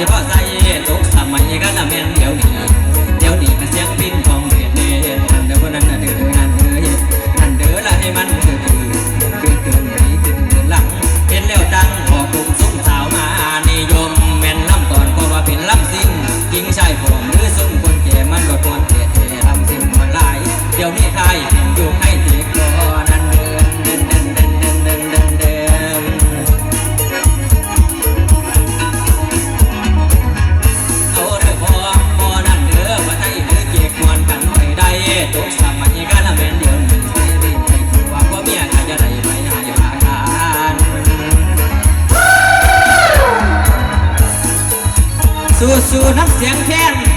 Your boss สู่น้ำเสียงแค้น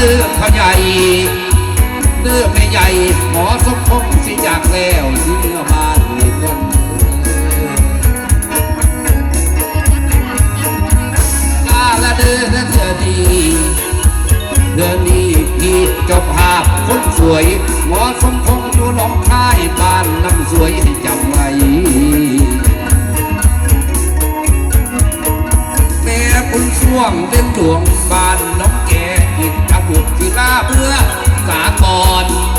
ดือพะใหญ่เดือไม่ใหญ่หมอสมพงษ์สิอยากแล้วสิเมื่อบ้านนี่คนกาละเดือนเดือดีเดือนนี้พี่เจ้าภาพคนสวย หมอสมพงษ์อยู่หนองคายบ้านน้ำสวยให้จำไว้แม่คุณช่วงเล่นหลวงบ้านน้อง สา